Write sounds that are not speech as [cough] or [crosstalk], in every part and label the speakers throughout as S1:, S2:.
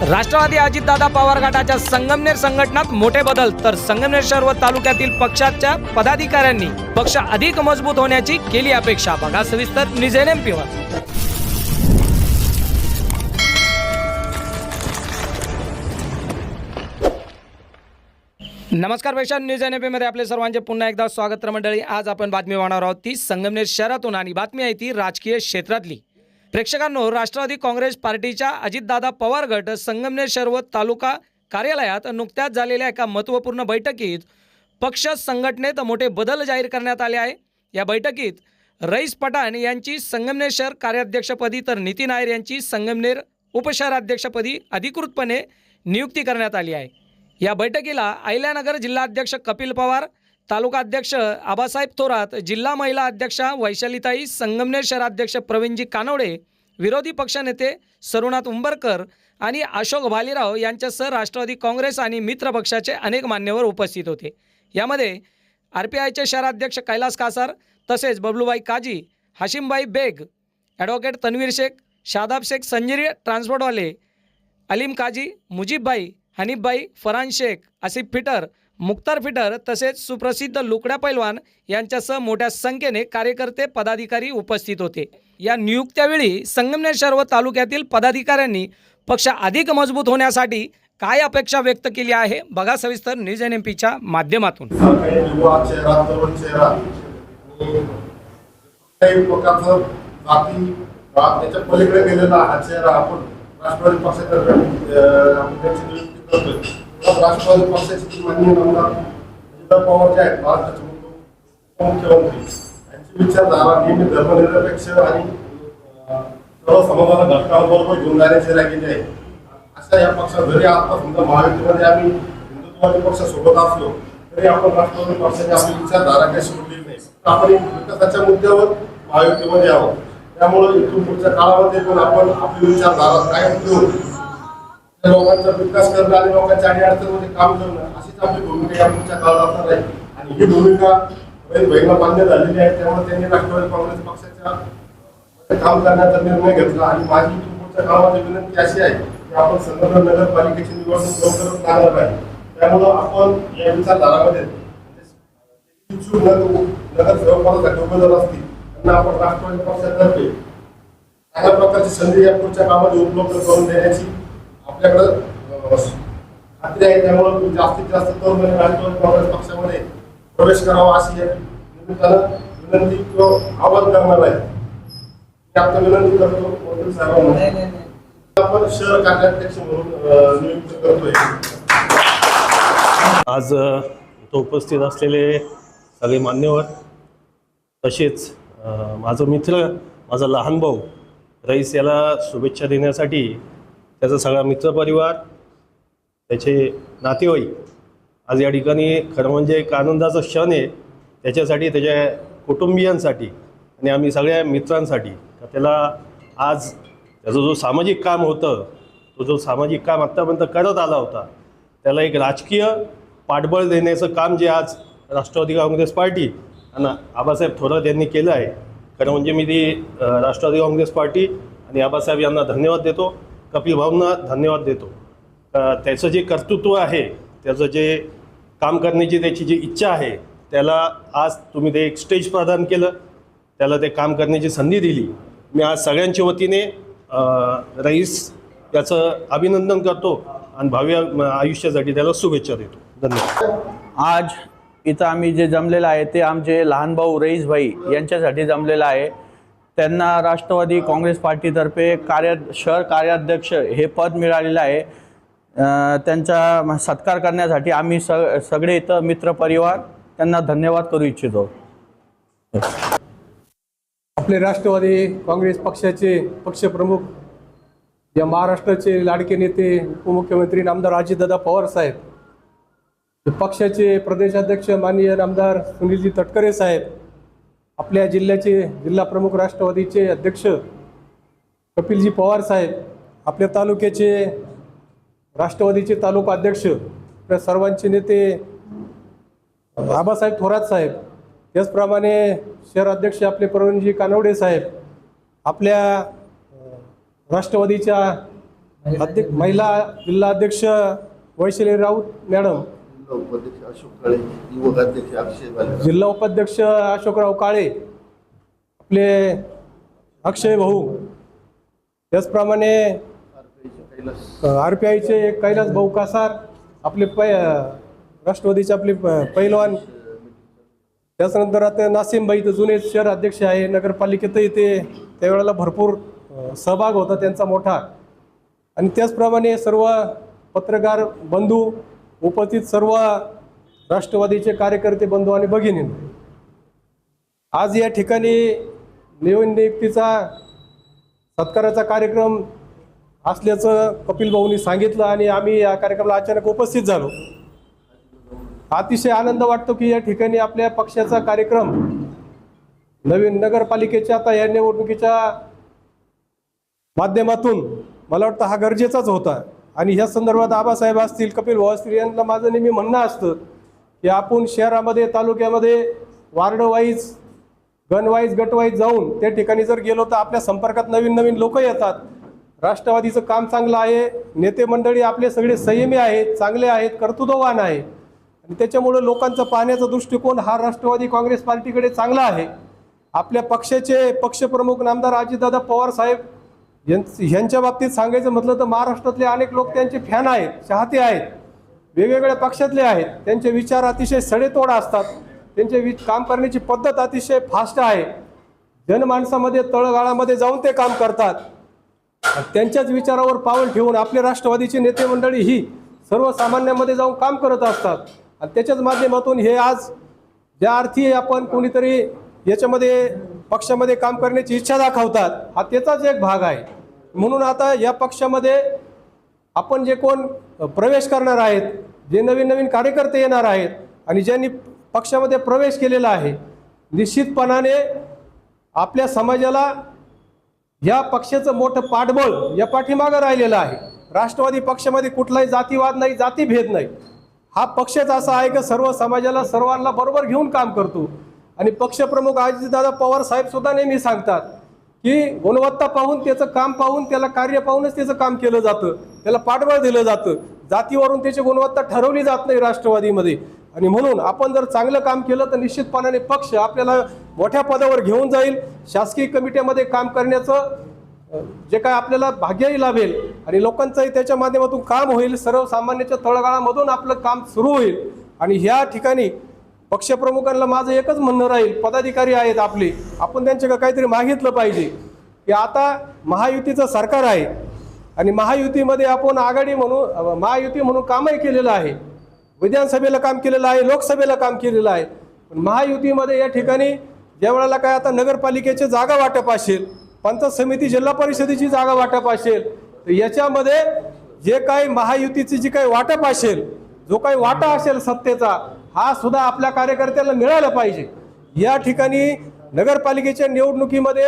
S1: राष्ट्रवादी अजितदादा पवार गटाच्या संगमनेर संघटनात मोठे बदल तर संगमनेर शहर व तालुक्यातील पक्षाच्या पदाधिकाऱ्यांनी पक्ष अधिक मजबूत होण्याची केली अपेक्षा. बघा सविस्तर निजेन एम पीवर नमस्कार वैशाल न्यूज एनमध्ये आपले सर्वांचे पुन्हा एकदा स्वागत मंडळी. आज आपण बातमी पाहणार आहोत ती संगमनेर शहरातून आणि बातमी आहे ती राजकीय क्षेत्रातली. प्रेक्षकांनो राष्ट्रवादी काँग्रेस पार्टीच्या अजितदादा पवार गट संगमनेर शहर व तालुका कार्यालयात नुकत्याच झालेल्या एका महत्त्वपूर्ण बैठकीत पक्ष संघटनेत मोठे बदल जाहीर करण्यात आले आहे. या बैठकीत रईस पठाण यांची संगमनेर शहर कार्याध्यक्षपदी तर नितीन नायर यांची संगमनेर उपशहराध्यक्षपदी अधिकृतपणे नियुक्ती करण्यात आली आहे. या बैठकीला अहिल्यानगर जिल्हाध्यक्ष कपिल पवार तालुका अध्यक्ष आबासाहेब थोरात जिल्हा महिला अध्यक्षा वैशालीताई संगमनेर शहराध्यक्ष प्रवीणजी कानवडे विरोधी पक्षनेते सरुनाथ उंबरकर आणि अशोक भालेराव यांच्यासह राष्ट्रवादी काँग्रेस आणि मित्र पक्षाचे अनेक मान्यवर उपस्थित होते. यामध्ये आर पी आयचे शहराध्यक्ष कैलास कासार तसेच बबलूबाई काजी हाशिमबाई बेग ॲडव्होकेट तन्वीर शेख शादाब शेख संजिरी ट्रान्सपोर्टवाले अलीम काजी मुजीबबाई हनीफबाई फरहान शेख आसिफ फिटर मुख्तार फिटर तसेच सुप्रसिद्ध लुकड्या पैलवान यांच्यासह मोठ्या संख्येने कार्यकर्ते पदाधिकारी उपस्थित होते. या नियुक्त्यावेळी संगमनेर शहर व तालुक्यातील पदाधिकाऱ्यांनी पक्ष अधिक मजबूत होण्यासाठी काय अपेक्षा व्यक्त केली आहे बघा सविस्तर न्यूज एन एम पीच्या माध्यमातून.
S2: पलीकडे गेलेला हा चेहरा आपण राष्ट्रवादी पक्षातर्फे राष्ट्रवादी पक्षाचे माननीय आमदार पवार जे आहेत महाराष्ट्राचे उपमुख्यमंत्री यांची विचारधारा नेहमी धर्मनिरपेक्ष आणि सर्व समाजाला घटकांबरोबर घेऊन जाण्याची राहिलेली आहे अशा या पक्षात जरी आता समजा महायुतीमध्ये आम्ही हिंदुत्ववादी पक्ष सोबत असलो तरी आपण राष्ट्रवादी पक्षाची आपली विचारधारा काही नाही आपण विकासाच्या मुद्द्यावर महायुतीमध्ये आहोत त्यामुळे इथून पुढच्या काळामध्ये पण आपण आपली विचारधारा कायम ठेवून लोकांचा विकास करणं आणि लोकांच्या अडी अडचणमध्ये काम करणं अशीच आपली भूमिका या पुढच्या काळात असणार आहे. आणि ही भूमिका बहिणीला मान्य झालेली आहे त्यामुळे त्यांनी राष्ट्रवादी काँग्रेस पक्षाच्या काम करण्याचा निर्णय घेतला. आणि माझी पुढच्या काळामध्ये विनंती अशी आहे की आपण संगमनेर नगरपालिकेची निवडणूक लवकरच लागणार आहे. त्यामुळं आपण या विचारधारामध्ये इच्छुक नगर- नगरसेवकासाठी उमेदवार असतील त्यांना आपण राष्ट्रवादी पक्षातर्फे चांगल्या प्रकारची संधी या पुढच्या कामामध्ये उपलब्ध करून देण्याची आपल्याकडं खात्री आहे त्यामुळे जास्तीत जास्त तरुणांनी राष्ट्रवादी काँग्रेस पक्षामध्ये प्रवेश करावा अशी निमित्तानं विनंती किंवा आवाहन करणार आहे. मी विनंती करतो साहेबांना. आपण शहर कार्याध्यक्ष म्हणून नियुक्त करतोय.
S3: आज इथं उपस्थित असलेले सगळे मान्यवर तसेच माझं मित्र माझा लहान भाऊ रईस याला शुभेच्छा देण्यासाठी त्याचा सगळा मित्रपरिवार त्याचे नातेवाईक. आज या ठिकाणी खरं म्हणजे एक आनंदाचा क्षण आहे. त्याच्यासाठी त्याच्या कुटुंबियांसाठी आणि आम्ही सगळ्या मित्रांसाठी. का त्याला आज त्याचं जो सामाजिक काम होतं तो जो सामाजिक काम आत्तापर्यंत करत आला होता त्याला एक राजकीय पाठबळ देण्याचं काम जे आज राष्ट्रवादी काँग्रेस पार्टी आणि आबासाहेब थोरात यांनी केलं आहे. खरं म्हणजे मी ती राष्ट्रवादी काँग्रेस पार्टी आणि आबासाहेब यांना धन्यवाद देतो. कपिलभाऊंना धन्यवाद देतो. त्याचं जे कर्तृत्व आहे त्याचं जे काम करण्याची त्याची जी इच्छा आहे त्याला आज तुम्ही ते एक स्टेज प्रदान केलं त्याला ते काम करण्याची संधी दिली. मी आज सगळ्यांच्या वतीने रईस याचं अभिनंदन करतो आणि भावी आयुष्यासाठी त्याला शुभेच्छा देतो. धन्यवाद.
S4: आज इथं आम्ही जे जमलेलं आहे ते आमचे लहान भाऊ रईस भाई यांच्यासाठी जमलेलं आहे. त्यांना राष्ट्रवादी काँग्रेस पार्टीतर्फे कार्य शहर कार्याध्यक्ष हे पद मिळालेलं आहे. त्यांचा सत्कार करण्यासाठी आम्ही स सगळे इथं मित्रपरिवार त्यांना धन्यवाद करू इच्छितो.
S5: आपले राष्ट्रवादी काँग्रेस पक्षाचे पक्षप्रमुख या महाराष्ट्राचे लाडके नेते उपमुख्यमंत्री नामदार अजितदादा पवार साहेब पक्षाचे प्रदेशाध्यक्ष माननीय नामदार सुनीलजी तटकरे साहेब आपल्या जिल्ह्याचे जिल्हा प्रमुख राष्ट्रवादीचे अध्यक्ष कपिलजी पवार साहेब आपल्या तालुक्याचे राष्ट्रवादीचे तालुका अध्यक्ष आपल्या सर्वांचे नेते आबासाहेब थोरात साहेब त्याचप्रमाणे शहर अध्यक्ष आपले प्रवीणजी कानवडे साहेब आपल्या राष्ट्रवादीच्या अध्यक्ष महिला जिल्हा अध्यक्ष वैशाली राऊत मॅडम
S2: जिल्हा उपाध्यक्ष अशोक काळे युवक अध्यक्ष अक्षय बाले
S5: जिल्हा उपाध्यक्ष अशोकराव काळे आपले अक्षय भाऊ. त्याचप्रमाणे आर पी आयचे कैलास भाऊ कासार आपले पै राष्ट्रवादीचे आपले पैलवान. त्याच्यानंतर आता नासिमबाई तर जुने शहर अध्यक्ष आहे नगरपालिकेतही ते त्यावेळेला भरपूर सहभाग होता त्यांचा मोठा. आणि त्याचप्रमाणे सर्व पत्रकार बंधू उपस्थित सर्व राष्ट्रवादीचे कार्यकर्ते बंधू आणि भगिनी आज या ठिकाणी नवीन नियुक्तीचा सत्काराचा कार्यक्रम असल्याचं कपिल भाऊनी सांगितलं आणि आम्ही या कार्यक्रमाला अचानक उपस्थित झालो. अतिशय आनंद वाटतो की या ठिकाणी आपल्या पक्षाचा कार्यक्रम नवीन नगरपालिकेच्या आता या निवडणुकीच्या माध्यमातून मला वाटतं हा गरजेचाच होता. आणि ह्या संदर्भात आबासाहेब असतील कपिल भाऊ असतील यांना माझं नेहमी म्हणणं असतं की आपण शहरामध्ये तालुक्यामध्ये वार्ड वाईज गटवाईज जाऊन त्या ठिकाणी जर गेलो तर आपल्या संपर्कात नवीन नवीन लोक येतात. राष्ट्रवादीचं काम चांगलं आहे नेते मंडळी आपले सगळे संयमी आहेत चांगले आहेत कर्तृत्ववान आहे. आणि त्याच्यामुळं लोकांचा पाहण्याचा दृष्टिकोन हा राष्ट्रवादी काँग्रेस पार्टीकडे चांगला आहे. आपल्या पक्षाचे पक्षप्रमुख नामदार अजितदादा पवार साहेब यांच- यांच्या बाबतीत सांगायचं म्हटलं तर महाराष्ट्रातले अनेक लोक त्यांचे फॅन आहेत चाहते आहेत वेगवेगळ्या पक्षातले आहेत. त्यांचे विचार अतिशय सडेतोड असतात. त्यांचे वि काम करण्याची पद्धत अतिशय फास्ट आहे. जनमानसामध्ये तळगाळामध्ये जाऊन ते काम करतात. त्यांच्याच विचारावर पाऊल ठेवून आपले राष्ट्रवादीची नेते मंडळी ही सर्वसामान्यांमध्ये जाऊन काम करत असतात. आणि त्याच्याच माध्यमातून हे आज ज्या अर्थी आपण कोणीतरी याच्यामध्ये पक्षामध्ये काम करण्याची इच्छा दाखवतात हा त्याचाच एक भाग आहे. म्हणून आता या पक्षामध्ये आपण जे कोण प्रवेश करणार आहेत जे नवीन नवीन कार्यकर्ते येणार आहेत आणि ज्यांनी पक्षामध्ये प्रवेश केलेला आहे निश्चितपणाने आपल्या समाजाला या पक्षाचं मोठं पाठबळ या पाठीमागं राहिलेलं आहे. राष्ट्रवादी पक्षामध्ये कुठलाही जातीवाद नाही जातीभेद नाही. हा पक्षच असा आहे की सर्व समाजाला सर्वांना बरोबर घेऊन काम करतो. आणि पक्षप्रमुख अजितदादा पवार साहेब सुद्धा नेहमी सांगतात की गुणवत्ता पाहून त्याचं काम पाहून त्याला कार्य पाहूनच त्याचं काम केलं जातं. त्याला पाठबळ दिलं जातं. जातीवरून त्याची गुणवत्ता ठरवली जात नाही राष्ट्रवादीमध्ये. आणि म्हणून आपण जर चांगलं काम केलं तर निश्चितपणाने पक्ष आपल्याला मोठ्या पदावर घेऊन जाईल. शासकीय कमिटीमध्ये काम करण्याचं जे काय आपल्याला भाग्यही लाभेल आणि लोकांचंही त्याच्या माध्यमातून काम होईल. सर्वसामान्याच्या तळगाळामधून आपलं काम सुरू होईल. आणि ह्या ठिकाणी पक्षप्रमुखांना माझं एकच म्हणणं राहील पदाधिकारी आहेत आपले. आपण त्यांच्याकडे काहीतरी मागितलं पाहिजे. की आता महायुतीचं सरकार आहे आणि महायुतीमध्ये आपण आघाडी म्हणून महायुती म्हणून कामही केलेलं आहे. विधानसभेला काम केलेलं आहे लोकसभेला काम केलेलं आहे. पण महायुतीमध्ये या ठिकाणी ज्या वेळेला काय आता नगरपालिकेचे जागा वाटप असेल पंचायत समिती जिल्हा परिषदेची जागा वाटप असेल तर याच्यामध्ये जे काही महायुतीची जी काही वाटप असेल जो काही वाटा असेल सत्तेचा हा सुद्धा आपल्या कार्यकर्त्याला मिळाला पाहिजे. या ठिकाणी नगरपालिकेच्या निवडणुकीमध्ये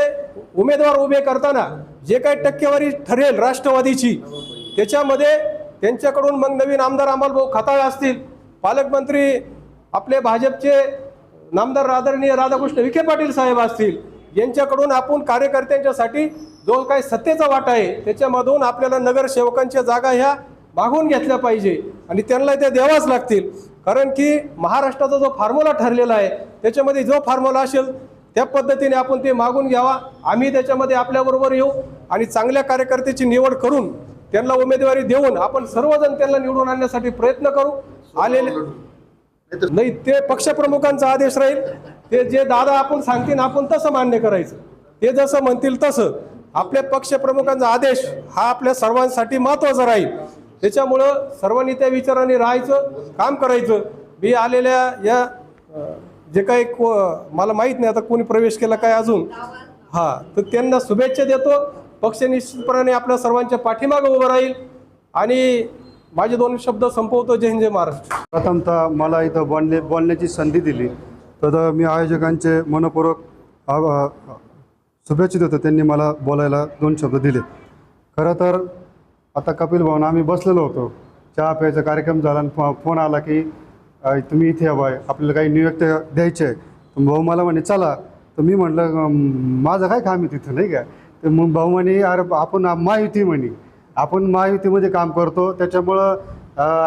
S5: उमेदवार उभे करताना जे काही टक्केवारी ठरेल राष्ट्रवादीची त्याच्यामध्ये त्यांच्याकडून मग नवीन आमदार अमलभाऊ खताळ असतील पालकमंत्री आपले भाजपचे नामदार आदरणीय राधाकृष्ण विखे पाटील साहेब असतील यांच्याकडून आपण कार्यकर्त्यांच्यासाठी जो काही सत्तेचा वाटा आहे त्याच्यामधून आपल्याला नगरसेवकांच्या जागा ह्या मागून घेतल्या पाहिजे. आणि त्यांना त्या द्यावाच लागतील. कारण की महाराष्ट्राचा जो फॉर्म्युला ठरलेला आहे त्याच्यामध्ये जो फॉर्म्युला असेल त्या पद्धतीने आपण ते मागून घ्यावा. आम्ही त्याच्यामध्ये आपल्याबरोबर येऊ आणि चांगल्या कार्यकर्त्याची निवड करून त्यांना उमेदवारी देऊन आपण सर्वजण त्यांना निवडून आणण्यासाठी प्रयत्न करू. आलेले नाही ते पक्षप्रमुखांचा आदेश राहील. ते जे दादा आपण सांगतील आपण तसं मान्य करायचं. ते जसं म्हणतील तसं. आपल्या पक्षप्रमुखांचा आदेश हा आपल्या सर्वांसाठी महत्त्वाचा राहील. त्याच्यामुळं सर्वांनी त्या विचाराने राहायचं काम करायचं. मी आलेल्या या जे काही को मला माहीत नाही आता कोणी प्रवेश केला काय अजून. हा तर त्यांना शुभेच्छा देतो. पक्ष निश्चितपणाने आपल्या सर्वांच्या पाठीमागं उभं राहील. आणि माझे दोन शब्द संपवतो. जय हिंद जय महाराष्ट्र.
S6: प्रथमतः मला इथं बोलणे बोलण्याची संधी दिली. तर मी आयोजकांचे मनपूर्वक शुभेच्छा देतो. त्यांनी मला बोलायला दोन शब्द दिले. खरं तर आता कपिल भवन आम्ही बसलेलो होतो. चहा प्यायचा कार्यक्रम झाला आणि फोन आला की तुम्ही इथे यावाय आपल्याला काही नियुक्त द्यायचे आहे तर भाऊ मला म्हणे चला. तर मी म्हटलं माझं काय काम आहे तिथं नाही का? तर मग भाऊ म्हणे अरे आपण महायुती म्हणे. आपण महायुतीमध्ये काम करतो त्याच्यामुळं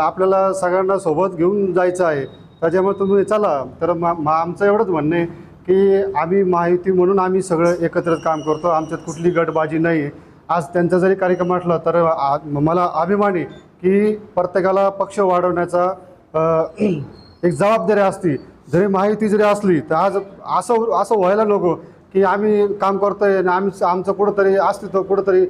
S6: आपल्याला सगळ्यांना सोबत घेऊन जायचं आहे. त्याच्यामुळे तुम्ही चला. तर मा मा- आमचं एवढंच म्हणणं आहे की आम्ही महायुती म्हणून आम्ही सगळं एकत्र काम करतो. आमच्यात कुठली गटबाजी नाही आज त्यांचा जरी कार्यक्रम असला तर आ- मला अभिमान आहे की प्रत्येकाला पक्ष वाढवण्याचा [clears throat] एक जबाबदारी असती. जरी माहिती जरी असली तर आज असं असं व्हायला नको की आम्ही काम करतोय आणि आम्ही आमचं कुठंतरी अस्तित्व कुठंतरी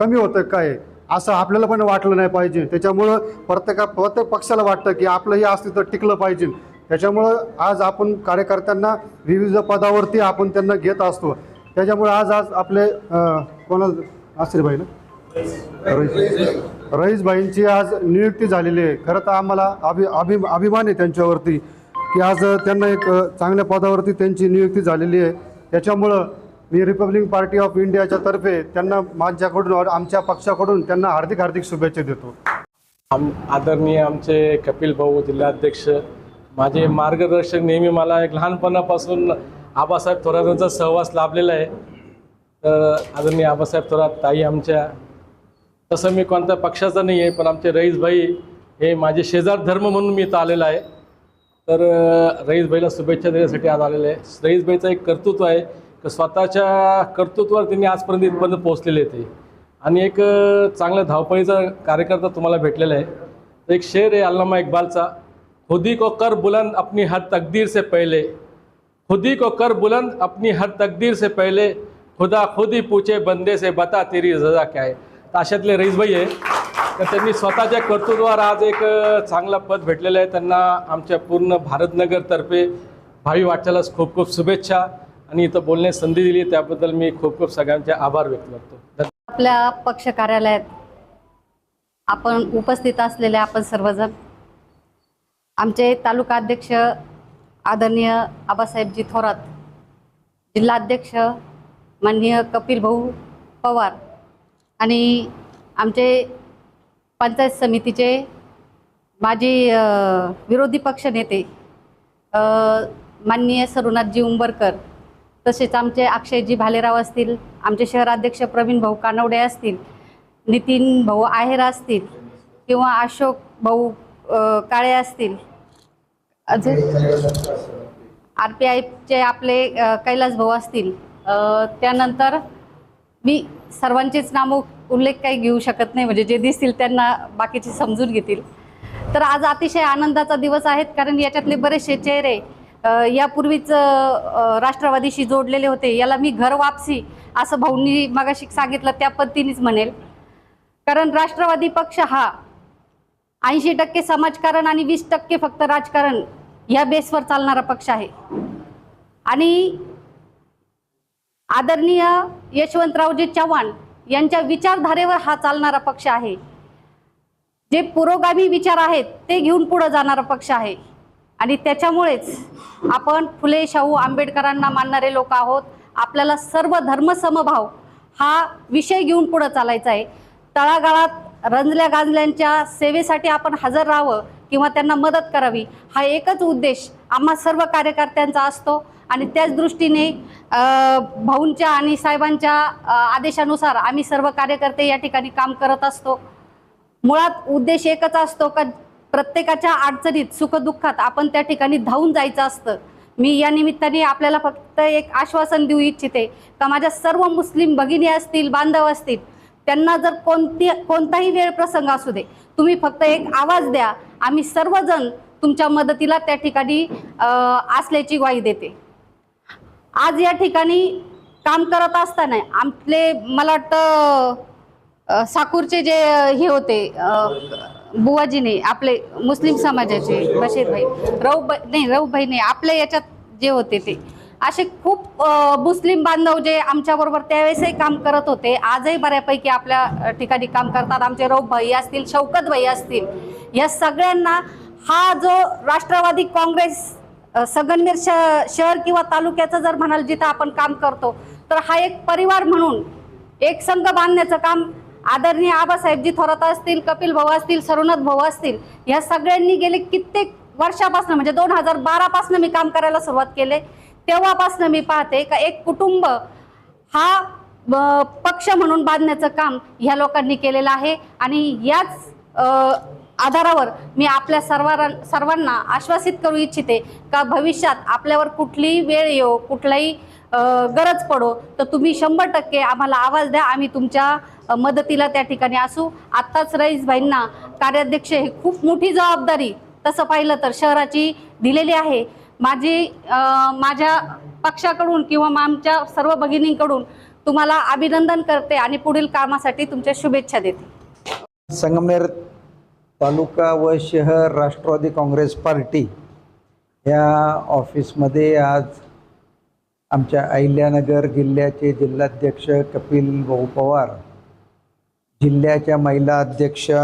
S6: कमी होतं काय असं आपल्याला पण वाटलं नाही पाहिजे. त्याच्यामुळं प्रत्येका प्रत्येक पक्षाला वाटतं की आपलं हे अस्तित्व टिकलं पाहिजे. त्याच्यामुळं आज आपण कार्यकर्त्यांना विविध पदावरती आपण त्यांना घेत असतो. त्याच्यामुळे आज आज आपले अ, कोणा आश्रीबाई ना रईस. रईसबाईंची आज नियुक्ती झालेली आहे. खरं तर आम्हाला अभि अभि अभिमान आहे त्यांच्यावरती की आज त्यांना एक चांगल्या पदावरती त्यांची नियुक्ती झालेली आहे. त्याच्यामुळं मी रिपब्लिक पार्टी ऑफ इंडियाच्या तर्फे त्यांना माझ्याकडून आमच्या पक्षाकडून त्यांना हार्दिक हार्दिक शुभेच्छा देतो.
S7: आम आदरणीय आमचे कपिल भाऊ जिल्हाध्यक्ष माझे मार्गदर्शक नेहमी मला एक लहानपणापासून आबासाहेब थोरातांचा सहवास लाभलेला आहे. तर आदरणीय आबासाहेब थोरात ताई आमच्या तसं मी कोणत्या पक्षाचा नाही आहे पण आमचे रईसभाई हे माझे शेजार धर्म म्हणून मी इथं आलेला आहे. तर रईसभाईला शुभेच्छा देण्यासाठी आज आलेलं आहे. रईसभाईचं एक कर्तृत्व आहे की स्वतःच्या कर्तृत्वावर त्यांनी आजपर्यंत इथपर्यंत पोहोचलेले ते. आणि एक चांगल्या धावपळीचा कार्यकर्ता तुम्हाला भेटलेला आहे. तर एक शेर आहे अल्लामा इकबालचा. खुदी को कर बुलंद अपनी हद तकदीर से पहिले. खुदी को कर बुलंद अपनी हर तकदीर से पहले खुदा खुद ही पूछे बंदे से बता तेरी रजा क्या आहे तर अशातले रईसभाई आहे तर त्यांनी स्वतःच्या कर्तृत्वावर आज एक चांगला पद भेटलेलं आहे. त्यांना आमच्या पूर्ण भारतनगरतर्फे भावी वाटचालास खूप खूप शुभेच्छा आणि इथं बोलण्यास संधी दिली. त्याबद्दल मी खूप खूप सगळ्यांचे आभार व्यक्त करतो.
S8: आपल्या पक्ष कार्यालयात आपण उपस्थित असलेले आपण सर्वजण आमचे तालुका अध्यक्ष आदरणीय आबासाहेबजी थोरात जिल्हाध्यक्ष माननीय कपिल भाऊ पवार आणि आमचे पंचायत समितीचे माजी विरोधी पक्ष नेते माननीय सरुनाथजी उंबरकर तसेच आमचे अक्षयजी भालेराव असतील आमचे शहराध्यक्ष प्रवीण भाऊ कानवडे असतील नितीन भाऊ आहेर असतील किंवा अशोक भाऊ काळे असतील अजून? आर पी आयचे आपले कैलास भाऊ असतील. त्यानंतर मी सर्वांचेच नाम उल्लेख काही घेऊ शकत नाही म्हणजे जे दिसतील त्यांना बाकीचे समजून घेतील. तर आज अतिशय आनंदाचा दिवस आहेत कारण याच्यातले बरेचसे चेहरे यापूर्वीच राष्ट्रवादीशी जोडलेले होते. याला मी घर वापसी असं भाऊंनी मगाशी सांगितलं त्या पद्धतीनेच म्हणेल. कारण राष्ट्रवादी पक्ष हा ऐंशी टक्के समाजकारण आणि वीस टक्के फक्त राजकारण या बेसवर चालणारा पक्ष आहे. आणि आदरणीय यशवंतरावजी चव्हाण यांच्या विचारधारेवर हा चालणारा पक्ष आहे. जे पुरोगामी विचार आहेत ते घेऊन पुढे जाणारा पक्ष आहे. आणि त्याच्यामुळेच आपण फुले शाहू आंबेडकरांना मानणारे लोक आहोत. आपल्याला सर्व धर्मसमभाव हा विषय घेऊन पुढे चालायचा आहे. तळागाळात रंजल्या गांजल्यांच्या सेवेसाठी आपण हजर राहावं किंवा त्यांना मदत करावी हा एकच उद्देश आम्हा सर्व कार्यकर्त्यांचा असतो. आणि त्याच दृष्टीने भाऊंच्या आणि साहेबांच्या आदेशानुसार आम्ही सर्व कार्यकर्ते या ठिकाणी काम करत असतो. मुळात उद्देश एकच असतो का प्रत्येकाच्या अडचणीत सुखदुःखात आपण त्या ठिकाणी धावून जायचं असतं. मी या निमित्ताने आपल्याला फक्त एक आश्वासन देऊ इच्छिते का माझ्या सर्व मुस्लिम भगिनी असतील बांधव असतील त्यांना जर कोणती कोणताही वेळ प्रसंग असू दे तुम्ही फक्त एक आवाज द्या. आम्ही सर्वजण तुमच्या मदतीला त्या ठिकाणी असल्याची ग्वाही देते. आज या ठिकाणी काम करत असताना आपले मला वाटतं साकूरचे जे हे होते बुवाजीने आपले मुस्लिम समाजाचे बशीर भाई रऊ नाही रऊ भाई नाही आपल्या याच्यात जे होते ते असे खूप मुस्लिम बांधव जे आमच्याबरोबर त्यावेळेसही काम करत होते आजही बऱ्यापैकी आपल्या ठिकाणी काम करतात. आमचे रऊ भाई असतील शौकत भाई असतील या सगळ्यांना हा जो राष्ट्रवादी काँग्रेस सगनमेर श शहर किंवा तालुक्याचं जर म्हणाल जिथं आपण काम करतो तर हा एक परिवार म्हणून एक संघ बांधण्याचं काम आदरणीय आबासाहेबजी थोरात असतील कपिल भाऊ असतील सरुनाथ भाऊ असतील या सगळ्यांनी गेले कित्येक वर्षापासून म्हणजे दोन हजार बारापासून मी काम करायला सुरुवात केले. तेव्हापासून मी पाहते का एक कुटुंब हा पक्ष म्हणून बांधण्याचं काम ह्या लोकांनी केलेलं आहे आणि याच आधारावर मी आपल्या सर्वां सर्वांना आश्वासित करू इच्छिते का भविष्यात आपल्यावर कुठलीही वेळ येऊ कुठलाही गरज पडो तर तुम्ही शंभर टक्के आम्हाला आवाज द्या आम्ही तुमच्या मदतीला त्या ठिकाणी असू. आत्ताच रईसभाईंना कार्याध्यक्ष हे खूप मोठी जबाबदारी तसं पाहिलं तर शहराची दिलेली आहे. माझी माझ्या पक्षाकडून किंवा आमच्या सर्व भगिनींकडून तुम्हाला अभिनंदन करते आणि पुढील कामासाठी तुमच्या शुभेच्छा देते.
S9: संगमनेर तालुका व शहर राष्ट्रवादी काँग्रेस पार्टी या ऑफिसमध्ये आज आमच्या अहिल्यानगर जिल्ह्याचे जिल्हाध्यक्ष कपिल भाऊ पवार जिल्ह्याच्या महिला अध्यक्षा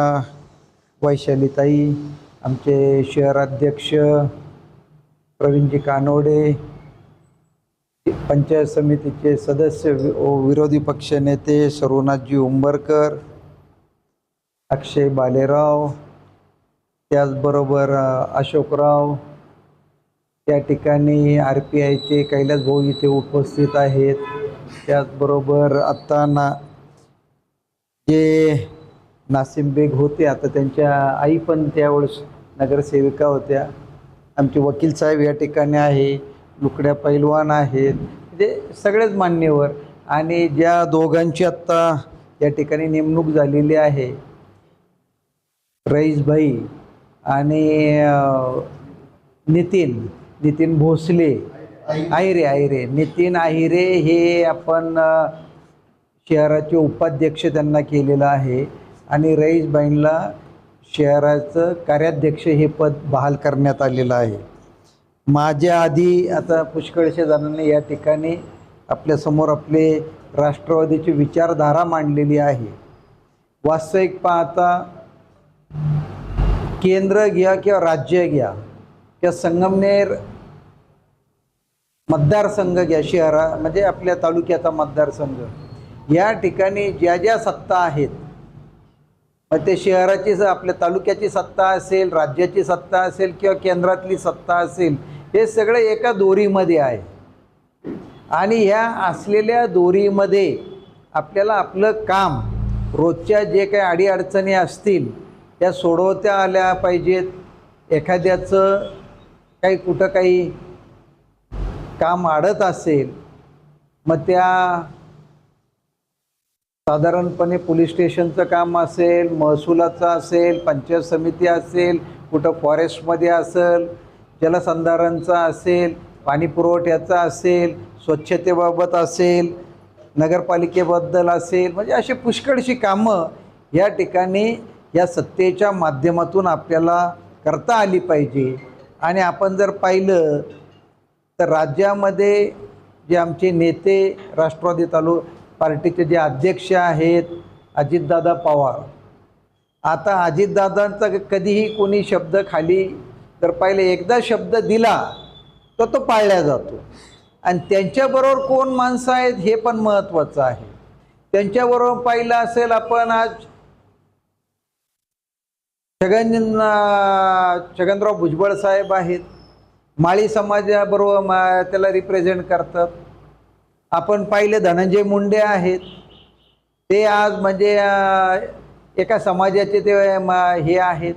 S9: वैशालीताई आमचे शहराध्यक्ष प्रवीणजी कानोडे पंचायत समितीचे सदस्य विरोधी पक्ष नेते सर्वनाथजी उंबरकर अक्षय बालेराव त्याचबरोबर अशोकराव. त्या ठिकाणी आर पी आयचे कैलास भाऊ इथे उपस्थित आहेत. त्याचबरोबर आत्ता ना जे नासिम बेग होते आता त्यांच्या आई पण त्यावेळेस नगरसेविका होत्या. आमचे वकील साहेब या ठिकाणी आहे लुकड्या पैलवान आहेत म्हणजे सगळेच मान्यवर. आणि ज्या दोघांची आत्ता या ठिकाणी नेमणूक झालेली आहे रईसभाई आणि नितीन नितीन भोसले. आहिरे आहिरे नितीन आहिरे हे आपण शहराचे उपाध्यक्ष त्यांना केलेलं आहे. आणि रईसबाईंना शहराचं कार्याध्यक्ष हे पद बहाल करण्यात आलेलं आहे. माझ्या आधी आता पुष्कळशे जणांनी या ठिकाणी आपल्यासमोर आपले राष्ट्रवादीची विचारधारा मांडलेली आहे. वास्तविक पाहता केंद्र घ्या किंवा राज्य घ्या किंवा संगमनेर मतदारसंघ घ्या शहरा म्हणजे आपल्या तालुक्याचा मतदारसंघ. या ठिकाणी ज्या ज्या सत्ता आहेत मग ते शहराची स- आपल्या तालुक्याची सत्ता असेल राज्याची सत्ता असेल किंवा केंद्रातली सत्ता असेल हे सगळं एका दोरीमध्ये आहे. आणि ह्या असलेल्या दोरीमध्ये आपल्याला आपलं काम रोजच्या जे काही अडीअडचणी असतील त्या सोडवत्या आल्या पाहिजेत. एखाद्याचं काही कुठं काही काम अडत असेल मग त्या साधारणपणे पोलीस स्टेशनचं काम असेल महसुलाचं असेल पंचायत समिती असेल कुठं फॉरेस्टमध्ये असेल जलसंधारणचा असेल पाणी पुरवठ्याचा असेल स्वच्छतेबाबत असेल नगरपालिकेबद्दल असेल म्हणजे अशी पुष्कळशी कामं या ठिकाणी या सत्तेच्या माध्यमातून आपल्याला करता आली पाहिजे. आणि आपण जर पाहिलं तर राज्यामध्ये जे आमचे नेते राष्ट्रवादी तालु पार्टीचे जे अध्यक्ष आहेत अजितदादा पवार. आता अजितदादांचा कधीही कोणी शब्द खाली तर पहिले एकदा शब्द दिला तर तो पाळला जातो. आणि त्यांच्याबरोबर कोण माणसं आहेत हे पण महत्त्वाचं आहे. त्यांच्याबरोबर पाहिलं असेल आपण आज छगन छगनराव भुजबळ साहेब आहेत. माळी समाजाबरोबर मा त्याला रिप्रेझेंट करतात. आपण पाहिले धनंजय मुंडे आहेत. ते आज म्हणजे एका समाजाचे ते हे आहेत.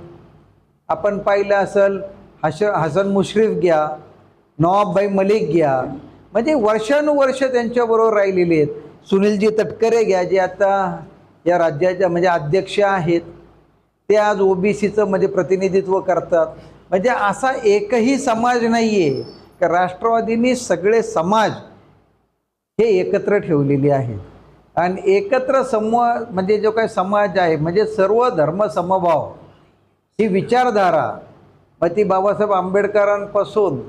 S9: आपण पाहिलं असेल हश हसन मुश्रीफ घ्या नवाबभाई मलिक घ्या. म्हणजे वर्षानुवर्ष त्यांच्याबरोबर राहिलेले आहेत. सुनीलजी तटकरे घ्या जे आता या राज्याच्या म्हणजे अध्यक्ष आहेत. ते आज ओबीसीचं म्हणजे प्रतिनिधित्व करतात. म्हणजे असा एकही समाज नाही आहे का राष्ट्रवादींनी सगळे समाज हे एकत्र ठेवलेली आहेत आणि एकत्र समूह म्हणजे जो काही समाज आहे म्हणजे सर्व धर्म समभाव ही विचारधारा. मग ती बाबासाहेब आंबेडकरांपासून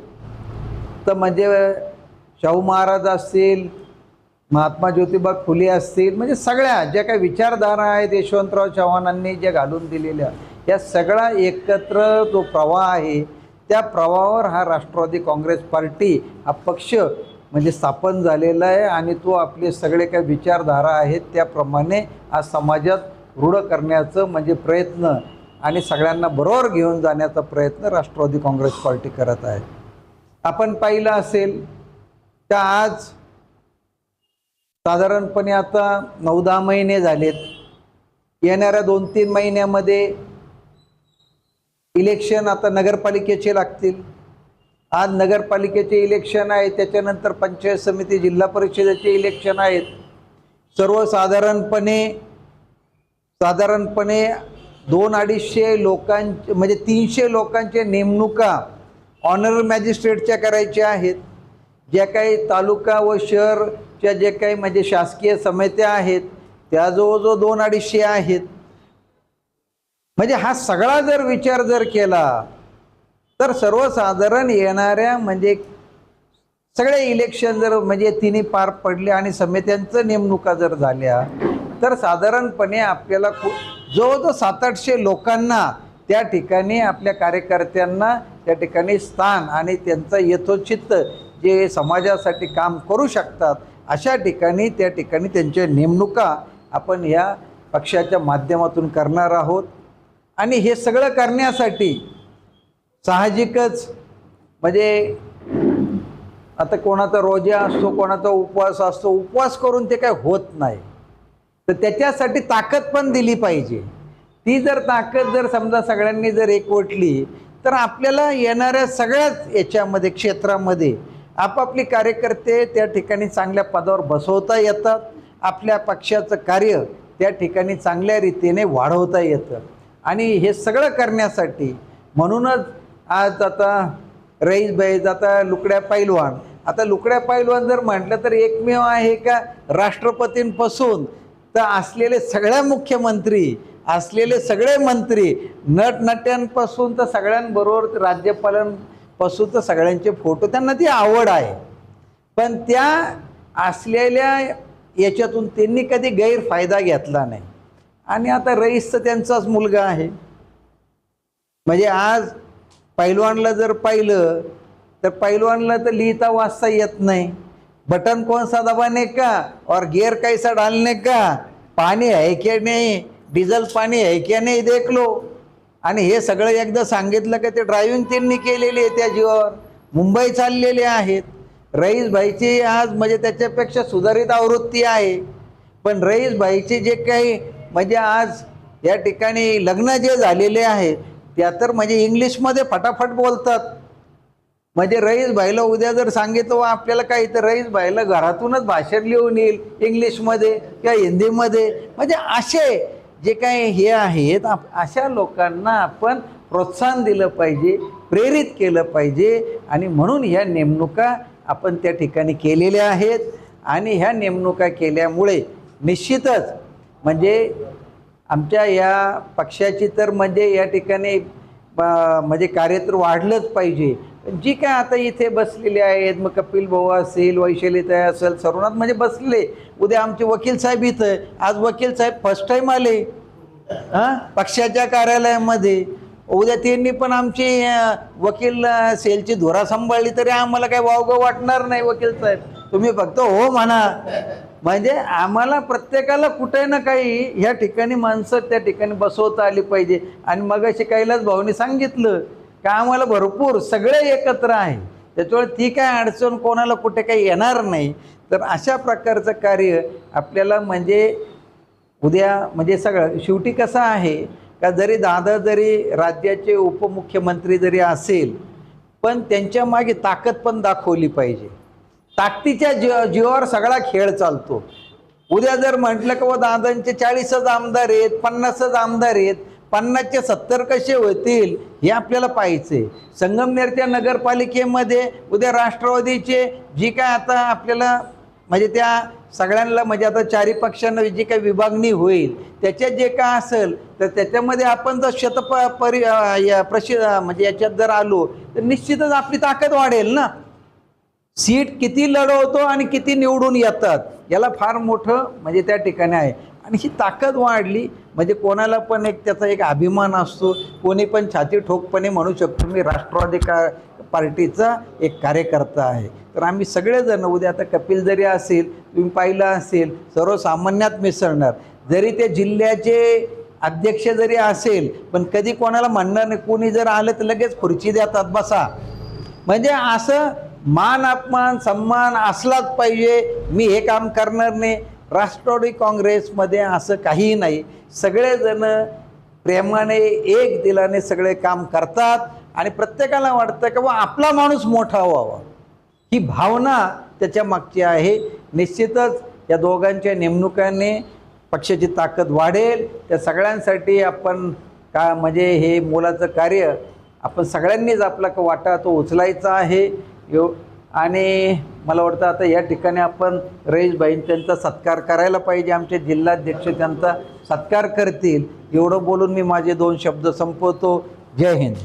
S9: तर म्हणजे शाहू महाराज असतील महात्मा ज्योतिबा फुले असतील म्हणजे सगळ्या ज्या काही विचारधारा आहेत यशवंतराव चव्हाणांनी ज्या घालून दिलेल्या या सगळा एकत्र जो प्रवाह आहे त्या प्रवाहावर हा राष्ट्रवादी काँग्रेस पार्टी हा पक्ष म्हणजे स्थापन झालेला आहे आणि तो आपले सगळे काही विचारधारा आहेत त्याप्रमाणे आज समाजात रूढ करण्याचं म्हणजे प्रयत्न आणि सगळ्यांना बरोबर घेऊन जाण्याचा प्रयत्न राष्ट्रवादी काँग्रेस पार्टी करत आहे. आपण पाहिलं असेल तर आज साधारणपणे आता नऊ दहा महिने झालेत. येणाऱ्या दोन तीन महिन्यामध्ये इलेक्शन आता नगरपालिकेचे लागतील. आज नगरपालिकेचे इलेक्शन आहे त्याच्यानंतर पंचायत समिती जिल्हा परिषदेचे इलेक्शन आहेत. सर्वसाधारणपणे साधारणपणे दोन अडीचशे लोकांचे म्हणजे तीनशे लोकांच्या नेमणुका ऑनर मॅजिस्ट्रेटच्या करायच्या आहेत. ज्या काही तालुका व शहरच्या जे काही म्हणजे शासकीय समित्या आहेत त्या जवळजवळ दोन अडीचशे आहेत. म्हणजे हा सगळा जर विचार जर केला तर सर्वसाधारण येणाऱ्या म्हणजे सगळे इलेक्शन जर म्हणजे तिन्ही पार पडले आणि समित्यांचं नेमणुका जर झाल्या तर साधारणपणे आपल्याला खू जवळजवळ सात आठशे लोकांना त्या ठिकाणी आपल्या कार्यकर्त्यांना त्या ठिकाणी स्थान आणि त्यांचं यथोचित जे समाजासाठी काम करू शकतात अशा ठिकाणी त्या ठिकाणी त्यांच्या नेमणुका आपण या पक्षाच्या माध्यमातून करणार आहोत. आणि हे सगळं करण्यासाठी साहजिकच. म्हणजे आता कोणाचा रोजा असतो कोणाचा उपवास असतो उपवास करून ते काय होत नाही. तर त्याच्यासाठी ताकद पण दिली पाहिजे. ती जर ताकद जर समजा सगळ्यांनी जर एकवटली तर आपल्याला येणाऱ्या सगळ्याच याच्यामध्ये क्षेत्रामध्ये आपापली कार्यकर्ते त्या ठिकाणी चांगल्या पदावर बसवता येतात. आपल्या पक्षाचं कार्य त्या ठिकाणी चांगल्या रीतीने वाढवता येतं. आणि हे सगळं करण्यासाठी म्हणूनच आज आता रईस बैज आता लुकड्या पैलवान. आता लुकड्या पैलवान जर म्हटलं तर एकमेव आहे का राष्ट्रपतींपासून? तर असलेले सगळ्या मुख्यमंत्री असलेले सगळे मंत्री नटनट्यांपासून तर सगळ्यांबरोबर राज्यपालांपासून तर सगळ्यांचे फोटो त्यांना ती आवड आहे. पण त्या असलेल्या याच्यातून त्यांनी कधी गैरफायदा घेतला नाही. आणि आता रईस तर त्यांचाच मुलगा आहे. म्हणजे आज पैलवानला जर पाहिलं तर पैलवानला तर लिहिता वाचता येत नाही. बटन कौन सा दबाने का? और गियर कैसा डालने का? पाणी आहे की नाही? डिझेल पाणी आहे की नाही? देख लो आणि हे सगळं एकदा सांगितलं का ते ड्रायव्हिंग त्यांनी केलेली आहे त्या जीवावर. मुंबई चाललेले आहेत. रईस भाईची आज म्हणजे त्याच्यापेक्षा सुधारित आवृत्ती आहे. पण रईस भाईचे जे काही म्हणजे आज या ठिकाणी लग्न जे झालेले आहे त्या तर म्हणजे इंग्लिशमध्ये फटाफट बोलतात. म्हणजे रईस भाईला उद्या जर सांगितलं व आपल्याला काही तर रईस भाईला घरातूनच भाषण लिहून येईल इंग्लिशमध्ये किंवा हिंदीमध्ये. म्हणजे असे जे काही हे आहेत आप अशा लोकांना आपण प्रोत्साहन दिलं पाहिजे प्रेरित केलं पाहिजे. आणि म्हणून ह्या नेमणुका आपण त्या ठिकाणी केलेल्या आहेत. आणि ह्या नेमणुका केल्यामुळे निश्चितच म्हणजे आमच्या या पक्षाची तर म्हणजे या ठिकाणी म्हणजे कार्य तर वाढलंच पाहिजे. पण जी काय आता इथे बसलेले आहेत मग कपिल भाऊ असेल वैशालीताई असेल सर्वनाथ म्हणजे बसले. उद्या आमचे वकील साहेब इथं. आज वकील साहेब फर्स्ट टाईम आले. हां? पक्षाच्या कार्यालयामध्ये. उद्या त्यांनी पण आमची वकील सेलची धुरा सांभाळली तरी आम्हाला काही वावगं वाटणार नाही वकील साहेब. तुम्ही फक्त हो म्हणा. म्हणजे आम्हाला प्रत्येकाला कुठे ना काही ह्या ठिकाणी माणसं त्या ठिकाणी बसवता आली पाहिजे. आणि मग अशी कैलास भाऊनी सांगितलं का आम्हाला भरपूर सगळे एकत्र आहे. त्याच्यामुळे ती काय अडचण कोणाला कुठे काही येणार नाही. तर अशा प्रकारचं कार्य आपल्याला म्हणजे उद्या म्हणजे सगळं शेवटी कसं आहे का जरी दादा जरी राज्याचे उपमुख्यमंत्री जरी असेल पण त्यांच्या मागे ताकद पण दाखवली पाहिजे. ताकदीच्या जी जीवावर सगळा खेळ चालतो. उद्या जर म्हटलं का व दादांचे चाळीसच आमदार आहेत पन्नासच आमदार आहेत पन्नासचे सत्तर कसे होतील? हे आपल्याला पाहायचे संगमनेरच्या नगरपालिकेमध्ये उद्या राष्ट्रवादीचे जी काय आता आपल्याला म्हणजे त्या सगळ्यांना म्हणजे आता चारी पक्षांना जी काही विभागणी होईल त्याच्यात जे काय असेल तर त्याच्यामध्ये आपण जर शत प परि या प्रशि म्हणजे याच्यात जर आलो तर निश्चितच आपली ताकद वाढेल ना? सीट किती लढवतो आणि किती निवडून येतात याला फार मोठं म्हणजे त्या ठिकाणी आहे. आणि ही ताकद वाढली म्हणजे कोणाला पण एक त्याचा एक अभिमान असतो कोणी पण छाती ठोकपणे म्हणू शकतो मी राष्ट्रवादी का पार्टीचा एक कार्यकर्ता आहे. तर आम्ही सगळेजण उद्या आता कपिल जरी असेल तुम्ही पाहिलं असेल सर्वसामान्यात मिसळणार जरी ते जिल्ह्याचे अध्यक्ष जरी असेल पण कधी कोणाला म्हणणार नाही कोणी जर आलं तर लगेच खुर्ची देतात बसा. म्हणजे असं मान अपमान सन्मान असलाच पाहिजे. मी हे काम करणार नाही. राष्ट्रवादी काँग्रेसमध्ये असं काहीही नाही. सगळेजण प्रेमाने एक दिलाने सगळे काम करतात आणि प्रत्येकाला वाटतं की बा आपला माणूस मोठा व्हावा. ही भावना त्याच्या मागची आहे. निश्चितच या दोघांच्या नेमणुकाने पक्षाची ताकद वाढेल. त्या सगळ्यांसाठी आपण का म्हणजे हे मोलाचं कार्य आपण सगळ्यांनीच आपला का वाटा तो उचलायचा आहे. यो आणि मला वाटतं आता या ठिकाणी आपण रईसबाईं त्यांचा सत्कार करायला पाहिजे आमचे जिल्हाध्यक्ष त्यांचा सत्कार करतील. एवढं बोलून मी माझे दोन शब्द संपवतो. जय हिंद.